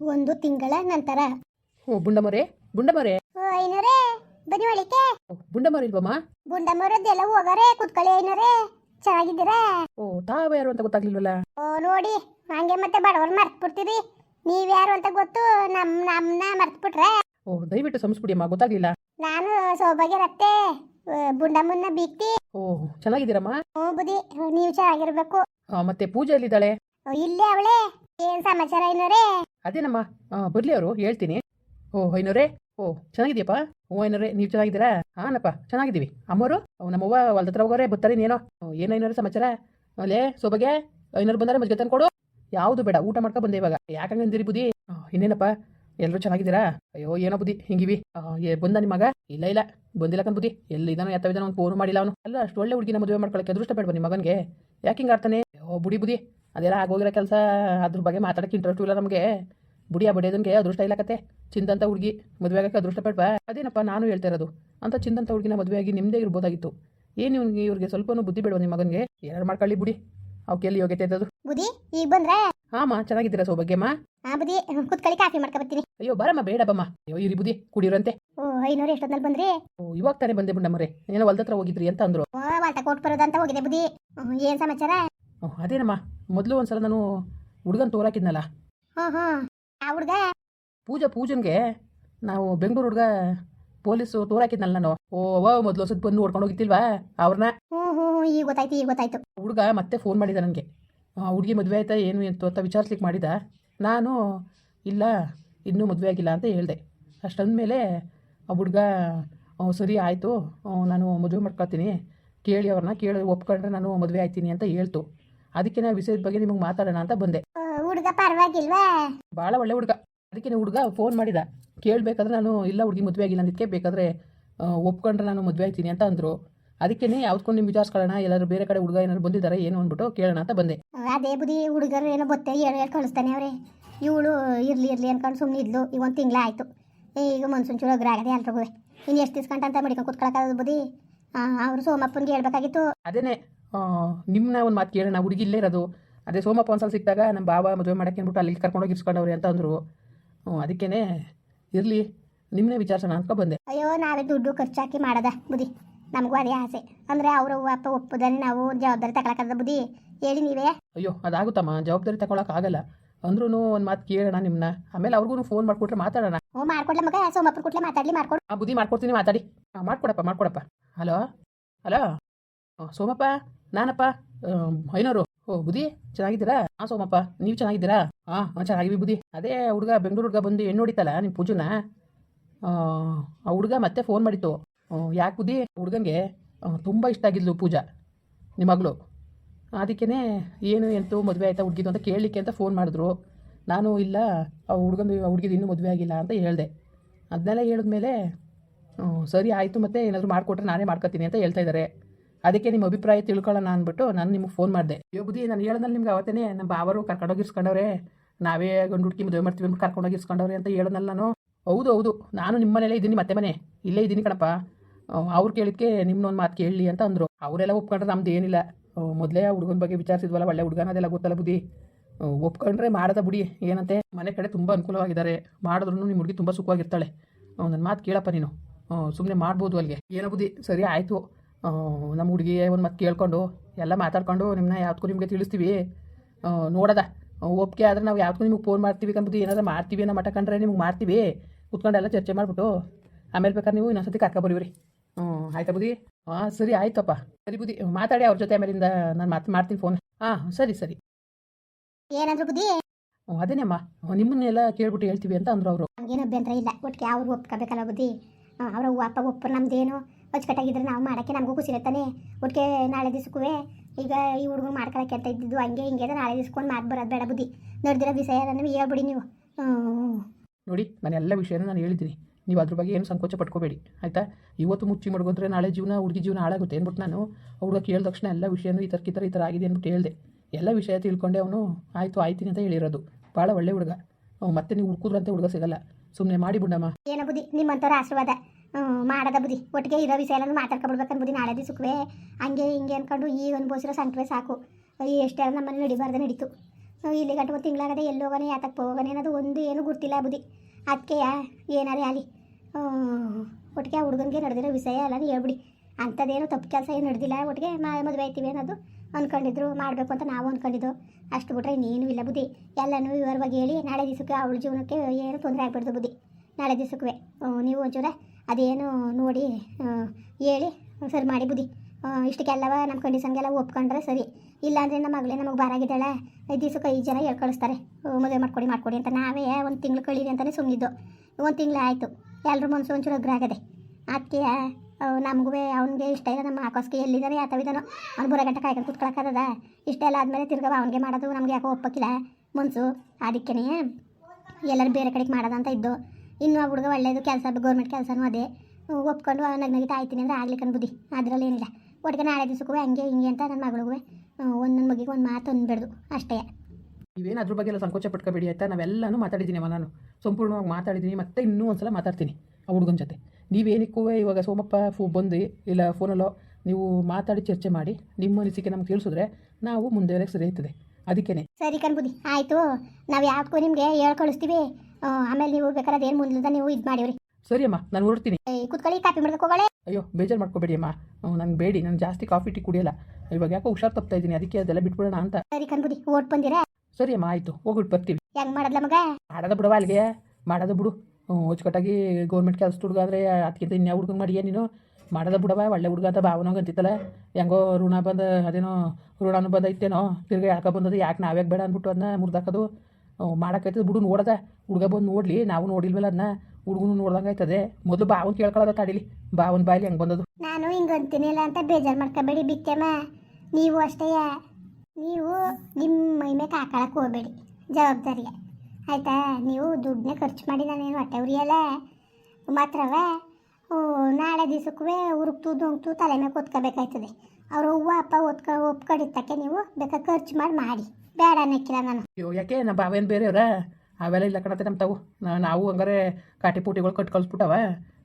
ಒಂದು ತಿಂಗಳ ನಂತರ. ಓ ಬುಂಡಮರೆ ಬುಂಡಮರೆ. ಓ ಐನೂರೇ ಬನ್ನಿ ಒಳಿಕೆ ಓ ಬುಂಡಮರೆ ಇಲ್ವಮ್ಮ? ಬುಂಡಮ್ಮರದ್ದೆಲ್ಲ ಹೋಗರೆ ಕುತ್ಕೊಳ್ಳಿ ಐನರೇ. ಚೆನ್ನಾಗಿದ್ದೀರಾ? ಓ ತಾವ ಯಾರು ಅಂತ ಗೊತ್ತಾಗ್ಲಿಲ್ವಲ್ಲ? ಓ ನೋಡಿ ಹಂಗೆ ಮತ್ತೆ ಬಡವರು ಮರ್ತ್ ಬಿಡ್ತೀರಿ ನೀವ್ಯಾರು ಅಂತ ಗೊತ್ತು ನಮ್ ನಮ್ನ ಮರ್ತ್ ಬಿಟ್ರೆ ಓ ದಯವಿಟ್ಟು ಸಂಸ್ಬಿಡಿ ಅಮ್ಮ ಗೊತ್ತಾಗ್ಲಿಲ್ಲ. ನಾನು ಸೌಭಾಗ್ಯರತ್ತೆ. ಬುಂಡಮ್ಮನ್ನ ಬೀಗ್ತಿ. ಓ ಚೆನ್ನಾಗಿದ್ದೀರಮ್ಮ? ಓ ಬುದಿ ನೀವು ಚೆನ್ನಾಗಿರ್ಬೇಕು. ಆ, ಮತ್ತೆ ಪೂಜೆ ಎಲ್ಲಿದ್ದಾಳೆ ಓ, ಇಲ್ಲೇ ಅವಳೆ. ಏನ್ ಸಮಾಚಾರ ಐನೋರೇ? ಅದೇನಮ್ಮ ಬರ್ಲಿ ಅವರು ಹೇಳ್ತೀನಿ. ಓ ಐನೂರೇ ಓ ಚೆನ್ನಾಗಿದ್ಯಪ್ಪ? ಓ ಐನೋರೇ ನೀವು ಚೆನ್ನಾಗಿದ್ದೀರಾ? ಹಾನಪ್ಪ ಚೆನ್ನಾಗಿದ್ದೀವಿ. ಅಮ್ಮೋರು? ಅವ್ ನಮ್ಮವ್ವ ಹೊಲ್ದ ಹತ್ರ ಹೋಗೋರೆ ಬರ್ತಾರೆ ನೀನೋ. ಏನ್ ಐನೂರು ಸಮಾಚಾರ? ಅಲ್ಲೇ ಸೊಬಗೆ ಐನೋರು ಬಂದರೆ ಮಜ್ಗೆ ತಂದು ಕೊಡು. ಯಾವುದು ಬೇಡ ಊಟ ಮಾಡ್ಕೊ ಬಂದೆ ಇವಾಗ. ಯಾಕಂಗಂದಿರಿ ಬುದ್ಧಿ? ಆ, ಇನ್ನೇನಪ್ಪ? ಎಲ್ಲರೂ ಚೆನ್ನಾಗಿದ್ದೀರಾ? ಅಯ್ಯೋ ಏನೋ ಬುದ್ಧಿ ಹಿಂಗಿವಿ. ಏ ಬಂದ ನಿಮ್ಮ ಮಗ? ಇಲ್ಲ ಇಲ್ಲ ಬಂದಿಲ್ಲ ಕಣ್ ಬುದ್ಧಿ. ಎಲ್ಲಿದ್ದಾನೋ ಎತ್ತವಿದ್ದಾನೋ ಒಂದು ಫೋನ್ ಮಾಡಿಲ್ಲ ಅವನು. ಅಲ್ಲ ಅಷ್ಟು ಒಳ್ಳೆ ಹುಡುಗಿನ ಮದುವೆ ಮಾಡ್ಕೊಳಕ್ಕೆ ಅದೃಷ್ಟ ಬೇಡ ನಿಮ್ಮ ಮಗನಿಗೆ? ಯಾಕೆ ಹಿಂಗೆ ಆಡ್ತಾನೆ? ಓ ಬುಡಿ ಬುದಿ ಅದೆಲ್ಲ ಆಗೋಗಿರೋ ಕೆಲಸ ಅದ್ರ ಬಗ್ಗೆ ಮಾತಾಡಕ್ಕೆ ಇಂಟ್ರೆಸ್ಟ್ ಇಲ್ಲ ನಮಗೆ. ಬುಡಿಯ ಬಡಿಯೋದನ್ಗೆ ಅದೃಷ್ಟ ಇಲ್ಲ ಕತೆ ಚಿಂದಂತ ಹುಡುಗಿ ಮದುವೆ ಆಗಕ್ಕೆ ಅದೃಷ್ಟ ಪಡ್ಬ ಅದೇನಪ್ಪ ನಾನು ಹೇಳ್ತಾ ಇರೋದು. ಅಂತ ಚಿಂದಂತ ಹುಡುಗಿನ ಆಗಿ ನಿಮ್ಮದೇ ಇರ್ಬೋದಾಗಿತ್ತು. ಏನು ಇವ್ನಿಗೆ ಇವ್ರಿಗೆ ಸ್ವಲ್ಪನೂ ಬುದ್ಧಿ ಬೇಡವ ನಿಮ್ಮ ಮಗನಿಗೆ? ಏನಾರು ಮಾಡ್ಕೊಳ್ಳಿ ಬುಡಿ. ಅವಕ್ಕೆ ಎಲ್ಲಿ ಯೋಗ್ಯತೆ ಇದ್ದದು ಬುದಿ ಈಗ ಬಂದ್ರೆ? ಹಾಮ ಚೆನ್ನಾಗಿದ್ದೀರಾ ಸೌಭಾಗ್ಯಮ್ಮ? ಹಾ ಬುದಿ ಕುತ್ಕೊಳ್ಳಿ ಕಾಫಿ ಅಯ್ಯೋ ಬರಮ್ಮ ಬೇಡ ಬಮ್ಮ. ಅಯ್ಯೋ ಇರಿ ಬುದ್ಧಿ ಕುಡಿಯೋರಂತೆ. ಓ ಐನೂರು ಎಷ್ಟೊತ್ತಲ್ಲಿ ಬಂದ್ರಿ? ಓ ಇವಾಗ ತಾನೇ ಬಂದೆ ಬಿಡಮ್ಮರೆ ಏನೋ ಹೊಲ್ದತ್ರ ಹೋಗಿದ್ರಿ ಅಂತ ಅಂದ್ರು. ಓ ಬರೋದಂತ ಹೋಗಿದೆ ಬುದಿ ಏನ್ ಸಮಾಚಾರ? ಅದೇನಮ್ಮ ಮೊದಲು ಒಂದ್ಸಲ ನಾನು ಹುಡುಗನ್ ತೋರಾಕಿದ್ನಲ್ಲ. ಹಾಂ ಹಾಂ ಆ ಹುಡುಗ? ಪೂಜಾ ಪೂಜನ್ಗೆ ನಾವು ಬೆಂಗಳೂರು ಹುಡುಗ ಪೊಲೀಸು ತೋರಾಕಿದ್ನಲ್ಲ ನಾನು. ಓ ಅವ ಮೊದಲು ಹೊಸದ್ ಬಂದು ನೋಡ್ಕೊಂಡು ಹೋಗಿತ್ತಿಲ್ವಾ ಅವ್ರನ್ನ? ಈಗ ಗೊತ್ತಾಯ್ತು ಈಗ ಗೊತ್ತಾಯ್ತು. ಹುಡುಗ ಮತ್ತೆ ಫೋನ್ ಮಾಡಿದ ನನಗೆ ಹುಡುಗಿ ಮದುವೆ ಆಯ್ತಾ ಏನು ಅಂತ ಅಂತ ವಿಚಾರಿಸ್ಲಿಕ್ಕೆ ಮಾಡಿದ. ನಾನು ಇಲ್ಲ ಇನ್ನೂ ಮದುವೆ ಆಗಿಲ್ಲ ಅಂತ ಹೇಳಿದೆ. ಅಷ್ಟಂದಮೇಲೆ ಆ ಹುಡುಗ ಸರಿ ಆಯಿತು ನಾನು ಮದುವೆ ಮಾಡ್ಕೊಳ್ತೀನಿ. ಕೇಳಿ ಅವ್ರನ್ನ ಕೇಳಿ ಒಪ್ಕೊಂಡ್ರೆ ನಾನು ಮದುವೆ ಆಯ್ತೀನಿ ಅಂತ ಹೇಳ್ತು. ಅದಕ್ಕೆ ನಾ ವಿಷಯದ ಬಗ್ಗೆ ನಿಮಗೆ ಮಾತಾಡೋಣ ಅಂತ ಬಂದೆ. ಹುಡುಗ ಪರವಾಗಿಲ್ವಾ? ಭಾಳ ಒಳ್ಳೆ ಹುಡುಗ. ಅದಕ್ಕೆ ಹುಡುಗ ಫೋನ್ ಮಾಡಿದ. ಕೇಳಬೇಕಾದ್ರೆ ನಾನು ಇಲ್ಲ ಹುಡುಗಿ ಮದುವೆ ಆಗಿಲ್ಲ ಅಂದಿದ್ದಕ್ಕೆ ಬೇಕಾದ್ರೆ ಒಪ್ಕೊಂಡ್ರೆ ನಾನು ಮದುವೆ ಆಯ್ತೀನಿ ಅಂತ ಅಂದರು. ಅದಕ್ಕೆ ನಿಮ್ಮ ವಿಚಾರಿಸ್ಕೊಳ್ಳೋಣ ಎಲ್ಲರೂ ಬೇರೆ ಕಡೆ ಹುಡುಗ ಏನಾದ್ರು ಬಂದಿದ್ದಾರೆ ಏನು ಅಂದ್ಬಿಟ್ಟು ಕೇಳೋಣ ಅಂತ ಬಂದೆ. ಅದೇ ಬುದಿ ಹುಡುಗರು ಏನೋ ಬತ್ತೆ ಹೇಳಿ ಹೇಳಿ ಕಳಿಸ್ತಾನೆ ಅವ್ರೆ. ಇವಳು ಇರ್ಲಿ ಇರ್ಲಿ ಅನ್ಕೊಂಡು ಸುಮ್ಮನೆ ಇದ್ಲು. ಈಗ ಒಂದು ತಿಂಗಳ ಆಯ್ತು. ಈಗ ಮನ್ಸೂನ್ ಚೂರು ಅಗ್ರ ಆಗದೆ ಎಲ್ರಿಗೂ ಇನ್ನು ಎಷ್ಟು ದಿಸ್ಕಂಟ ಅಂತ ಮಡಿಕೊಂಡು ಕೂತ್ಕೊಳಕ್ಕಾಗದು ಬುದಿ ಅವರು ಸೋಮಪ್ಪನ್ಗೆ ಹೇಳ್ಬೇಕಾಗಿತ್ತು. ಅದೇನೆ ನಿಮ್ಮನ್ನ ಒಂದು ಮಾತು ಕೇಳೋಣ ಹುಡುಗಿ ಇಲ್ಲೇ ಇರೋದು. ಅದೇ ಸೋಮಪ್ಪ ಒಂದ್ಸಲ ಸಿಕ್ಕಿದಾಗ ನಮ್ಮ ಬಾಬ ಮದುವೆ ಮಾಡಕ್ಕೆ ಅಂದ್ಬಿಟ್ಟು ಅಲ್ಲಿ ಕರ್ಕೊಂಡು ಇರ್ಸ್ಕೊಂಡವ್ರೆ ಅಂತ ಅಂದರು. ಹ್ಞೂ ಅದಕ್ಕೇ ಇರಲಿ ನಿಮ್ಮನ್ನೇ ವಿಚಾರಿಸೋಣ ಅಂತ ಬಂದೆ. ಅಯ್ಯೋ ನಾವೇ ದುಡ್ಡು ಖರ್ಚಾಕಿ ಮಾಡದ ಬುದಿ ನಮಗೂ ಅದೇ ಆಸೆ. ಅಂದರೆ ಅವ್ರ ಅಪ್ಪ ಒಪ್ಪದಲ್ಲಿ ನಾವು ಜವಾಬ್ದಾರಿ ತಗೊಳಕ್ಕದ ಬುದಿ ಹೇಳಿ ನೀವೇ. ಅಯ್ಯೋ ಅದಾಗುತ್ತಮ್ಮ ಜವಾಬ್ದಾರಿ ತಗೊಳಕ್ಕಾಗಲ್ಲ ಅಂದ್ರೂ ಒಂದು ಮಾತು ಕೇಳೋಣ ನಿಮ್ಮನ್ನ ಆಮೇಲೆ ಅವ್ರಿಗೂ ಫೋನ್ ಮಾಡಿಕೊಟ್ರೆ ಮಾತಾಡೋಣ. ಹ್ಞೂ ಮಾಡ್ಕೊಡ್ಲ ಮಗ ಸೋಮಪ್ಪ ಕೊಟ್ಲೆ ಮಾತಾಡಲಿ ಮಾಡ್ಕೊಡು. ಆ ಬುದ್ಧಿ ಮಾಡ್ಕೊಡ್ತೀನಿ ಮಾತಾಡಿ. ಹಾಂ ಮಾಡ್ಕೊಡಪ್ಪ ಮಾಡ್ಕೊಡಪ್ಪ. ಹಲೋ? ಹಲೋ? ಸೋಮಪ್ಪ? ನಾನಪ್ಪ ಐನೋರು, ಓ ಬುದಿ ಚೆನ್ನಾಗಿದ್ದೀರಾ? ಹಾಂ ಸೋಮಪ್ಪ, ನೀವು ಚೆನ್ನಾಗಿದ್ದೀರಾ? ಹಾಂ ಹಾಂ ಚೆನ್ನಾಗಿವಿ ಬುದಿ ಅದೇ ಹುಡುಗ ಬೆಂಗಳೂರು ಹುಡುಗ ಬಂದು ಹೆಣ್ಣು ಹೊಡಿತಲ್ಲ ನಿಮ್ಮ ಪೂಜನ? ಆ ಹುಡುಗ ಮತ್ತೆ ಫೋನ್ ಮಾಡಿತ್ತು. ಯಾಕೆ ಬುದ್ಧಿ? ಹುಡುಗಂಗೆ ತುಂಬ ಇಷ್ಟ ಆಗಿದ್ಲು ಪೂಜಾ ನಿಮ್ಮ ಮಗಳು. ಅದಕ್ಕೇ ಏನು ಎಂತು ಮದುವೆ ಆಯಿತಾ ಹುಡುಗಿದು ಅಂತ ಕೇಳಲಿಕ್ಕೆ ಅಂತ ಫೋನ್ ಮಾಡಿದ್ರು. ನಾನು, ಇಲ್ಲ, ಆ ಹುಡುಗಂದು ಹುಡುಗಿದು ಇನ್ನೂ ಮದುವೆ ಆಗಿಲ್ಲ ಅಂತ ಹೇಳಿದೆ. ಅದನ್ನೆಲ್ಲ ಹೇಳಿದ್ಮೇಲೆ ಸರಿ ಆಯಿತು ಮತ್ತೆ ಏನಾದರೂ ಮಾಡಿಕೊಟ್ರೆ ನಾನೇ ಮಾಡ್ಕೊತೀನಿ ಅಂತ ಹೇಳ್ತಾ ಇದ್ದಾರೆ ಅದಕ್ಕೆ ನಿಮ್ಮ ಅಭಿಪ್ರಾಯ ತಿಳ್ಕೊಳ್ಳೋಣ ಅಂದ್ಬಿಟ್ಟು ನಾನು ನಿಮಗೆ ಫೋನ್ ಮಾಡಿದೆ. ಯೋ ಬುದ್ಧಿ, ನಾನು ಹೇಳೋದ್ರಲ್ಲಿ ನಿಮ್ಗೆ ಅವತ್ತೇ ನಮ್ಮ ಬಾವರು ಕರ್ಕೊಂಡೋಗಿರ್ಸ್ಕೊಂಡವ್ರೆ. ನಾವೇ ಗಂಡು ಹುಡುಕಿ ಮದುವೆ ಮಾಡ್ತೀವಿ ಅಂತ ಕರ್ಕೊಂಡೋಗಿ ಇರ್ಸ್ಕೊಂಡವ್ರೆ ಅಂತ ಹೇಳೋದಲ್ಲ ನಾನು. ಹೌದು ಹೌದು. ನಾನು ನಿಮ್ಮ ಮನೇಲೇ ಇದ್ದೀನಿ ಮತ್ತೆ ಮನೆ. ಇಲ್ಲೇ ಇದ್ದೀನಿ ಕಣಪ್ಪ. ಅವ್ರು ಕೇಳಿದ್ಕೆ ನಿಮ್ಮನ್ನೊಂದು ಮಾತು ಕೇಳಲಿ ಅಂತ ಅಂದರು. ಅವರೆಲ್ಲ ಒಪ್ಕೊಂಡ್ರೆ ನಮ್ದು ಏನಿಲ್ಲ. ಮೊದಲೇ ಹುಡುಗನ ಬಗ್ಗೆ ವಿಚಾರಿಸಿದ್ವಲ್ಲ, ಒಳ್ಳೆ ಹುಡುಗನ ಅದೆಲ್ಲ ಗೊತ್ತಲ್ಲ ಬುದ್ಧಿ. ಒಪ್ಕೊಂಡ್ರೆ ಮಾಡದ ಬುಡಿ, ಏನಂತೆ? ಮನೆ ಕಡೆ ತುಂಬ ಅನುಕೂಲವಾಗಿದ್ದಾರೆ. ಮಾಡಿದ್ರು ನಿಮ್ಮ ಹುಡುಗಿ ತುಂಬ ಸುಖವಾಗಿರ್ತಾಳೆ. ನನ್ನ ಮಾತು ಕೇಳಪ್ಪ ನೀನು. ಸುಮ್ಮನೆ ಮಾಡ್ಬೋದು ಅಲ್ಲಿಗೆ ಏನೋ ಬುದ್ಧಿ, ಸರಿ, ಆಯಿತು. ನಮ್ಮ ಹುಡುಗಿ ಒಂದು ಮತ್ತೆ ಕೇಳ್ಕೊಂಡು ಎಲ್ಲ ಮಾತಾಡ್ಕೊಂಡು ನಿಮ್ಮನ್ನ ಯಾವ್ದಕ್ಕೂ ನಿಮಗೆ ತಿಳಿಸ್ತೀವಿ. ನೋಡದ. ಒಪ್ಪಿಗೆ ಆದರೆ ನಾವು ಯಾವ್ದಕ್ಕೂ ನಿಮಗೆ ಫೋನ್ ಮಾಡ್ತೀವಿ ಅಂದ್ಬಿಟ್ಟು ಏನಾದ್ರು ಮಾಡ್ತೀವಿ ಅನ್ನೋ ಮಟ್ಟ ಕಂಡ್ರೆ ನಿಮ್ಗೆ ಮಾಡ್ತೀವಿ. ಕುತ್ಕೊಂಡು ಎಲ್ಲ ಚರ್ಚೆ ಮಾಡಿಬಿಟ್ಟು ಆಮೇಲೆ ಬೇಕಾದ್ರೆ ನೀವು ಇನ್ನೊಂದ್ಸತಿ ಕರ್ಕೊ ಬರೀವ್ರಿ. ಹ್ಞೂ ಆಯ್ತಾ ಬುದ್ಧಿ? ಹಾಂ ಸರಿ ಆಯ್ತಪ್ಪ. ಸರಿ ಬುದ್ಧಿ ಮಾತಾಡಿ ಅವ್ರ ಜೊತೆ ಆಮೇಲಿಂದ ನಾನು ಮಾತು ಮಾಡ್ತೀನಿ ಫೋನ್ ಹಾಂ ಸರಿ ಸರಿ. ಏನಾದ್ರು ಬುದ್ಧಿ? ಹ್ಞೂ ಅದೇನಮ್ಮ ನಿಮ್ಮನ್ನೆಲ್ಲ ಕೇಳ್ಬಿಟ್ಟು ಹೇಳ್ತೀವಿ ಅಂತ ಅಂದರು ಅವರು. ನಮ್ಗೇನು ಅಭ್ಯಂತರ ಇಲ್ಲ. ಒಟ್ಟಿಗೆ ಅವ್ರು ಒಪ್ಕೋಬೇಕಲ್ಲ ಬುದ್ಧಿ. ಅವರ ಅಪ್ಪ ಒಪ್ಪರು ನಮ್ದೇನು. ಅಚ್ಚುಕಟ್ಟಾಗಿದ್ರೆ ನಾವು ಮಾಡೋಕ್ಕೆ ನಮಗೂ ಖುಷಿ ಇರುತ್ತಾನೆ ಒಟ್ಟಿಗೆ ನಾಳೆ ದಿವ್ಸಕ್ಕೂ ಈಗ ಈ ಹುಡುಗನ ಮಾಡ್ಕೊಳಕ್ಕೆ ಅಂತ ಇದ್ದಿದ್ದು ಹಂಗೆ ಹಿಂಗೆ ನಾಳೆ ದಿವ್ಸಕೊಂಡು ಮಾಡಿ ಬರೋದು ಬೇಡ ಬುದ್ಧಿ. ನಡೆದಿರೋ ವಿಷಯ ನನಗೆ ಹೇಳ್ಬಿಡಿ ನೀವು. ನೋಡಿ ನಾನು ಎಲ್ಲ ವಿಷಯನೂ ನಾನು ಹೇಳಿದ್ದೀನಿ. ನೀವು ಅದ್ರ ಬಗ್ಗೆ ಏನು ಸಂಕೋಚ ಪಟ್ಕೋಬೇಡಿ ಆಯಿತಾ? ಇವತ್ತು ಮುಚ್ಚಿ ಮಾಡ್ಕೊಂಡ್ರೆ ನಾಳೆ ಜೀವನ ಹುಡುಗಿ ಜೀವನ ಹಾಳಾಗುತ್ತೆ ಅಂದ್ಬಿಟ್ಟು ನಾನು ಹುಡುಗ ಕೇಳಿದ ತಕ್ಷಣ ಎಲ್ಲ ವಿಷಯನೂ ಈ ಥರಕ್ಕೆ ಈ ಥರ ಈ ಥರ ಆಗಿದೆ ಅಂದ್ಬಿಟ್ಟು ಹೇಳಿದೆ. ಎಲ್ಲ ವಿಷಯ ತಿಳ್ಕೊಂಡೆ ಅವನು ಆಯಿತು ಆಯ್ತೀನಿ ಅಂತ ಹೇಳಿರೋದು. ಭಾಳ ಒಳ್ಳೆ ಹುಡುಗ. ಮತ್ತೆ ನೀವು ಹುಡುಕುದ್ರಂತೆ ಹುಡುಗ ಸಿಗಲ್ಲ. ಸುಮ್ಮನೆ ಮಾಡಿ ಬಿಡಮ್ಮ. ಏನೋ ಬುದ್ಧಿ? ನಿಮ್ಮಂಥವ್ರ ಆಶೀರ್ವಾದ. ಮಾಡದ ಬುದ್ಧಿ. ಒಟ್ಟಿಗೆ ಇರೋ ವಿಷಯ ಎಲ್ಲ ಮಾತಾಡ್ಕೊಬಿಡ್ಬೇಕನ್ ಬುದ್ಧಿ ನಾಳೆ ದಿವ್ಸಕ್ಕೂ ಹಂಗೆ ಹಿಂಗೆ ಅಂದ್ಕೊಂಡು ಈಗ ಅನ್ಬೋಸಿರೋ ಸಂಕಟವೇ ಸಾಕು. ಎಷ್ಟೆಲ್ಲ ನಮ್ಮನ್ನು ನಡಿಬಾರ್ದು ನಡೀತು. ಇಲ್ಲಿ ಗಂಟು ತಿಂಗಳಾಗದೆ ಎಲ್ಲಿ ಹೋಗೋಣ ಯಾತಕ್ಕೆ ಹೋಗೋಣ ಅನ್ನೋದು ಒಂದು ಏನು ಗೊತ್ತಿಲ್ಲ ಬುದ್ಧಿ. ಅದಕ್ಕೆ ಏನಾರೇ ಅಲ್ಲಿ ಒಟ್ಟಿಗೆ ಹುಡುಗನಿಗೆ ನಡೆದಿರೋ ವಿಷಯ ಎಲ್ಲ ಹೇಳ್ಬಿಡಿ. ಅಂಥದ್ದೇನು ತಪ್ಪು ಕೆಲಸ ಏನು ನಡೆದಿಲ್ಲ, ಒಟ್ಟಿಗೆ ಮದುವೆ ಆಯ್ತೀವಿ ಅನ್ನೋದು ಅಂದ್ಕೊಂಡಿದ್ರು ಮಾಡಬೇಕು ಅಂತ ನಾವು ಅಂದ್ಕೊಂಡಿದ್ದು ಅಷ್ಟು ಬಿಟ್ಟರೆ ಇನ್ನೇನು ಇಲ್ಲ ಬುದ್ಧಿ. ಎಲ್ಲನೂ ವಿವರವಾಗಿ ಹೇಳಿ ನಾಳೆ ದಿವಸಕ್ಕೆ ಅವಳ ಜೀವನಕ್ಕೆ ಏನು ತೊಂದರೆ ಆಗ್ಬಿಡ್ದು ಬುದ್ಧಿ. ನಾಳೆ ದಿವಸಕ್ಕೆ ನೀವು ಒಂಚೂರ ಅದೇನು ನೋಡಿ ಹೇಳಿ, ಸರಿ ಮಾಡಿ ಬುದ್ಧಿ. ಇಷ್ಟಕ್ಕೆಲ್ಲವ ನಮ್ಮ ಕಂಡೀಷನ್ಗೆಲ್ಲ ಒಪ್ಕೊಂಡ್ರೆ ಸರಿ. ಇಲ್ಲಾಂದರೆ ನಮ್ಮ ಮಗಳೇ ನಮಗೆ ಬಾರಾಗಿದ್ದಾಳೆ. ಐದು ದಿವ್ಸಕ್ಕೆ ಐದು ಜನ ಹೇಳ್ ಕಳಿಸ್ತಾರೆ. ಮದುವೆ ಮಾಡ್ಕೊಡಿ ಮಾಡ್ಕೊಡಿ ಅಂತ. ನಾವೇ ಒಂದು ತಿಂಗಳು ಕಳೀರಿ ಅಂತಲೇ ಸುಮ್ಮನಿದ್ದು ಒಂದು ತಿಂಗಳು ಆಯಿತು. ಎಲ್ಲರೂ ಮನಸ್ಸು ಒಂಚೂರು ಅಗ್ರ ಆಗದೆ. ಅದಕ್ಕೆ ನಮಗೂ ಅವ್ನಿಗೆ ಇಷ್ಟ ಇಲ್ಲ. ನಮ್ಮ ಆಕಾಸ್ಗೆ ಎಲ್ಲಿದ್ದಾರೆ ಯಾವ ಅವ್ನು ಬುರ ಗಂಟೆ ಕಾಯ್ಕೊಂಡು ಕುತ್ಕೊಳಕ್ಕದ ಇಷ್ಟೆಲ್ಲ ಆದಮೇಲೆ ತಿರ್ಗವ ಅವನಿಗೆ ಮಾಡೋದು. ನಮ್ಗೆ ಯಾಕೋ ಒಪ್ಪಕ್ಕಿಲ್ಲ ಮನಸ್ಸು ಅದಕ್ಕೇ ಎಲ್ಲರೂ ಬೇರೆ ಕಡೆಗೆ ಮಾಡೋದಂತ ಇದ್ದು. ಇನ್ನು ಆ ಹುಡುಗ ಒಳ್ಳೆಯದು ಕೆಲಸ ಗೌರ್ಮೆಂಟ್ ಕೆಲಸನೂ ಅದೇ. ಒಪ್ಕೊಂಡು ನಗ್ನಗಿತ ಆಯ್ತೀನಿ ಅಂದರೆ ಆಗ್ಲಿಕ್ಕೆ ಬುದ್ಧಿ. ಅದರಲ್ಲಿ ಏನಿಲ್ಲ. ಒಟ್ಟಿಗೆ ನಾಳೆ ದಿವಸಕ್ಕೂ ಹಂಗೆ ಹಿಂಗೆ ಅಂತ ನನ್ನ ಮಗಳಿಗೂ ಒಂದು ನನ್ನ ಮಗಿಗೆ ಒಂದು ಮಾತು ಅಂದ್ಬಿಡ್ದು. ಅಷ್ಟೇ. ನೀವೇನು ಅದ್ರ ಬಗ್ಗೆ ಎಲ್ಲ ಸಂಕೋಚ ಪಟ್ಕೋಬೇಡಿ ಆಯ್ತಾ? ನಾವೆಲ್ಲನೂ ಮಾತಾಡಿದ್ದೀನಿ ಅವ ನಾನು. ಸಂಪೂರ್ಣವಾಗಿ ಮಾತಾಡಿದ್ದೀನಿ ಮತ್ತೆ ಇನ್ನೂ ಒಂದ್ಸಲ ಮಾತಾಡ್ತೀನಿ ಆ ಹುಡುಗನ ಜೊತೆ. ನೀವೇನಕ್ಕೂ ಇವಾಗ ಸೋಮಪ್ಪ ಫೋ ಬಂದು ಇಲ್ಲ ಫೋನಲ್ಲೋ ನೀವು ಮಾತಾಡಿ ಚರ್ಚೆ ಮಾಡಿ ನಿಮ್ಮ ಅನಿಸಿಕೆ ನಮ್ಗೆ ತಿಳಿಸಿದ್ರೆ ನಾವು ಮುಂದೆ ಸರಿ ಆಯ್ತದೆ ಅದಕ್ಕೇನೆ. ಸರಿ ಕಣ್ಬುದಿ ಆಯಿತು. ನಾವು ಯಾವ್ದಕ್ಕೂ ನಿಮಗೆ ಹೇಳ್ ಕಳಿಸ್ತೀವಿ ಆ, ಆಮೇಲೆ ನೀವು ಬೇಕಾದ್ರೆ ಅದೇನು ಮುಂದಿಲ್ಲದ ನೀವು ಇದು ಮಾಡಿವ್ರಿ ಸರಿ ಅಮ್ಮ ನಾನು ಹೊರಡ್ತೀನಿ. ಕುತ್ಕೊಳ್ಳಿ ಕಾಫಿ ಮಾಡ್ಬೇಕು ಹೋಗಳೆ. ಅಯ್ಯೋ ಬೇಜಾರು ಮಾಡ್ಕೋಬೇಡಿ ಅಮ್ಮ. ನಂಗೆ ಬೇಡಿ ನಾನು ಜಾಸ್ತಿ ಕಾಫಿ ಟೀ ಕುಡಿಯಲ್ಲ. ಇವಾಗ ಯಾಕೋ ಹುಷಾರ್ ತಪ್ತಾ ಇದ್ದೀನಿ ಅದಕ್ಕೆ ಅದೆಲ್ಲ ಬಿಟ್ಬಿಡೋಣ ಅಂತ. ಸರಿ ಕಣ್ಬುದ್ಧಿ ಓಟ್ ಬಂದಿರಾ. ಸರಿ ಅಮ್ಮ ಆಯ್ತು ಹೋಗ್ಬಿಟ್ಟು ಬರ್ತೀವಿ. ಹೆಂಗ್ ಮಾಡದ್ಲ ಮಗ? ಮಾಡೋದು ಬಿಡವ ಅಲ್ಲಿಗೆ ಮಾಡೋದು ಬಿಡು. ಹೊಚ್ಕಟ್ಟಾಗಿ ಗೌರ್ಮೆಂಟ್ ಕೆಲಸ ಹುಡುಗ ಅಂದರೆ ಅದಕ್ಕಿಂತ ಇನ್ಯಾವ ಹುಡುಗಂಗೆ ಮಾಡಿ ನೀನು. ಮಾಡೋದ ಬಿಡವ ಒಳ್ಳೆ ಹುಡುಗ ಅಂತ ಭಾವನಾಗ ಅಂತಿತ್ತಲ್ಲ. ಹೆಂಗೋ ಋಣ ಬಂದ ಅದೇನೋ ಋಣನು ಬಂದೈತೇನೋ ತಿರ್ಗಿ ಯಾಕೆ ಬಂದದ್ದು ಯಾಕೆ ನಾವ್ಯಾಕೆ ಬೇಡ ಅಂದ್ಬಿಟ್ಟು ಅದನ್ನ ಮುರ್ದಾಕೋದು. ಮಾಡೋಕ್ಕೈತದ ಬಿಡು ನೋಡದ. ಹುಡುಗ ಬಂದು ನೋಡಲಿ, ನಾವು ನೋಡಿಲ್ವಲ್ಲ ಅದನ್ನ ಹುಡುಗನು ನೋಡ್ದಂಗೆ ಆಯ್ತದೆ. ಮೊದಲು ಬಾವನ್ ಕೇಳ್ಕೊಳ್ಳೋದ ತಾಡಿಲಿ. ಬಾವನ್ ಬಾಯಲ್ಲಿ ಹೆಂಗೆ ಬಂದದು? ನಾನು ಹಿಂಗೆ ಅಂತೀನಿಲ್ಲ ಅಂತ ಬೇಜಾರು ಮಾಡ್ಕೋಬೇಡಿ ಬಿಕ್ಕಮ್ಮ ನೀವು ಅಷ್ಟೇ, ನೀವು ನಿಮ್ಮ ಮೈ ಮೇಲೆ ಹೋಗಬೇಡಿ, ಜವಾಬ್ದಾರಿಗೆ. ಆಯಿತಾ? ನೀವು ದುಡ್ಡನ್ನೇ ಖರ್ಚು ಮಾಡಿ ನಾನೇನು ಹೊಟ್ಟೆ ಉರಿಯಲ್ಲ? ಮಾತ್ರವೇ ನಾಳೆ ದಿವಸಕ್ಕೂ ಉರುಕ್ತು ದುಂಕ್ತು ತಲೆ ಮೇಲೆ ಕೊತ್ಕೋಬೇಕಾಯ್ತದೆ. ಅವ್ರು ಹೂವು ಅಪ್ಪ ಒತ್ಕ ಒಪ್ಕೊಂಡಿದ್ದಕ್ಕೆ ನೀವು ಬೇಕಾ ಖರ್ಚು ಮಾಡಿ ಮಾಡಿ. ಬೇಡ ಅನ್ನಕ್ಕಿಲ್ಲ ನಾನು. ಅಯ್ಯೋ ಯಾಕೆ? ನಮ್ಮ ಬಾವೇನು ಬೇರೆಯವ್ರ? ಅವೆಲ್ಲ ಇಲ್ಲ ಕಣತ್ತೆ ನಮ್ಮ ತಾವು. ನಾವು ಹಂಗಾರೆ ಕಾಟಿ ಪೂಟಿಗಳು ಕಟ್ ಕಳಿಸ್ಬಿಟ್ಟವ.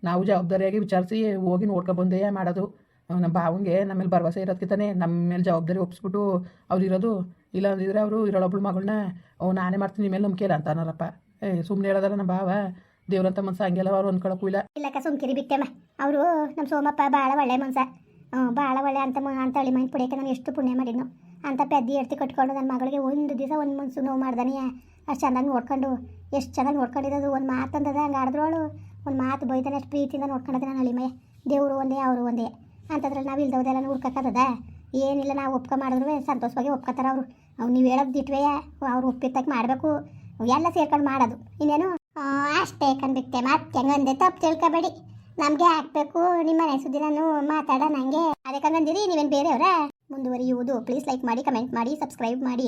ನಾವು ಜವಾಬ್ದಾರಿಯಾಗಿ ವಿಚಾರಿಸಿ ಹೋಗಿ ನೋಡ್ಕೊಬಂದೇ ಮಾಡೋದು. ನಮ್ಮ ಭಾವಂಗೆ ನಮ್ಮ ಮೇಲೆ ಭರವಸೆ ಇರೋದಕ್ಕಿಂತಾನೆ ನಮ್ಮ ಮೇಲೆ ಜವಾಬ್ದಾರಿ ಒಪ್ಪಿಸ್ಬಿಟ್ಟು ಅವ್ರು ಇರೋದು. ಇಲ್ಲ ಅಂದಿದ್ರೆ ಅವರು ಇರೋಳೊಬ್ಳು ಮಗಳನ್ನ ಅವ್ನು ನಾನೇ ಮಾಡ್ತೀನಿ ನಿಮ್ಮ ಮೇಲೆ ನಂಬಿಕೆ ಇಲ್ಲ ಅಂತ ಅನ್ನೋರಪ್ಪ ಏ ಸುಮ್ಮನೆ ಹೇಳೋದಲ್ಲ ನಮ್ಮ ಭಾವ. ದೇವ್ರಂತ ಮನ್ಸ ಹಂಗೆಲ್ಲ ಅವ್ರು ಅಂದ್ಕೊಳಕ್ಕೂ ಇಲ್ಲ. ಇಲ್ಲಕ್ಕ ಸುಮ್ಕಿರಿ ಬಿಟ್ಟೆಮ್ಮ ಅವರು ನಮ್ಮ ಸೋಮಪ್ಪ ಭಾಳ ಒಳ್ಳೆ ಮನ್ಸ. ಭಾಳ ಒಳ್ಳೆ ಅಂತ ಮ- ಅಂತ ಹೇಳಿ ಮೈನ್ ಪುಡಿಯಕ್ಕೆ ನಾನು ಎಷ್ಟು ಪುಣ್ಯ ಮಾಡಿದ್ನು. ಅಂತ ಪೆದ್ದಿ ಎಡ್ತಿ ಕಟ್ಕೊಂಡು ನನ್ನ ಮಗಳಿಗೆ ಒಂದು ದಿವಸ ಒಂದು ಮನ್ಸು ನೋವು ಮಾಡ್ದಾನೆ. ಅಷ್ಟು ಚೆನ್ನಾಗಿ ನೋಡ್ಕೊಂಡು, ಎಷ್ಟು ಚೆನ್ನಾಗಿ ನೋಡ್ಕೊಂಡಿರೋದು ಒಂದು ಮಾತು ಮಾತಂದದ ಹಂಗೆ ಆಡಿದ್ರೋಳು ಒಂದು ಮಾತು ಬೈತಾನೆ, ಅಷ್ಟು ಪ್ರೀತಿಯಿಂದ ನೋಡ್ಕೊಂಡದ ನಾನು ಅಳಿಮಯ ದೇವರು ಒಂದೇ, ಅವರು ಒಂದೇ. ಅಂತದ್ರಲ್ಲಿ ನಾವು ಇಲ್ದವ್ದೆಲ್ಲ ಹುಡ್ಕಕ್ಕದ ಏನಿಲ್ಲ, ನಾವು ಒಪ್ಕೊ ಮಾಡಿದ್ರು ಸಂತೋಷವಾಗಿ ಒಪ್ಕೋತಾರ ಅವರು. ಅವ್ರು ನೀವು ಹೇಳೋದು ದಿಟ್ವೇ ಅವ್ರು ಒಪ್ಪಿದ್ದಕ್ಕೆ ಮಾಡಬೇಕು. ಎಲ್ಲ ಸೇರ್ಕೊಂಡು ಮಾಡೋದು. ಇನ್ನೇನು? ಅಷ್ಟೇ ಕಂಡಿತ್ತೆ ಮತ್ತೆ ಹೆಂಗಂದೆ? ತಪ್ಪು ತಿಳ್ಕೊಬೇಡಿ. ನಮಗೆ ಹಾಕ್ಬೇಕು ನಿಮ್ಮ ಮನೆ ಸುದ್ದಿ ನಾನು ಮಾತಾಡ ನಂಗೆ. ಅದಕ್ಕೆ ಬಂದಿರಿ ನೀವೇನು ಬೇರೆಯವರ? ಮುಂದುವರಿಯುವುದು. ಪ್ಲೀಸ್ ಲೈಕ್ ಮಾಡಿ ಕಮೆಂಟ್ ಮಾಡಿ ಸಬ್ಸ್ಕ್ರೈಬ್ ಮಾಡಿ.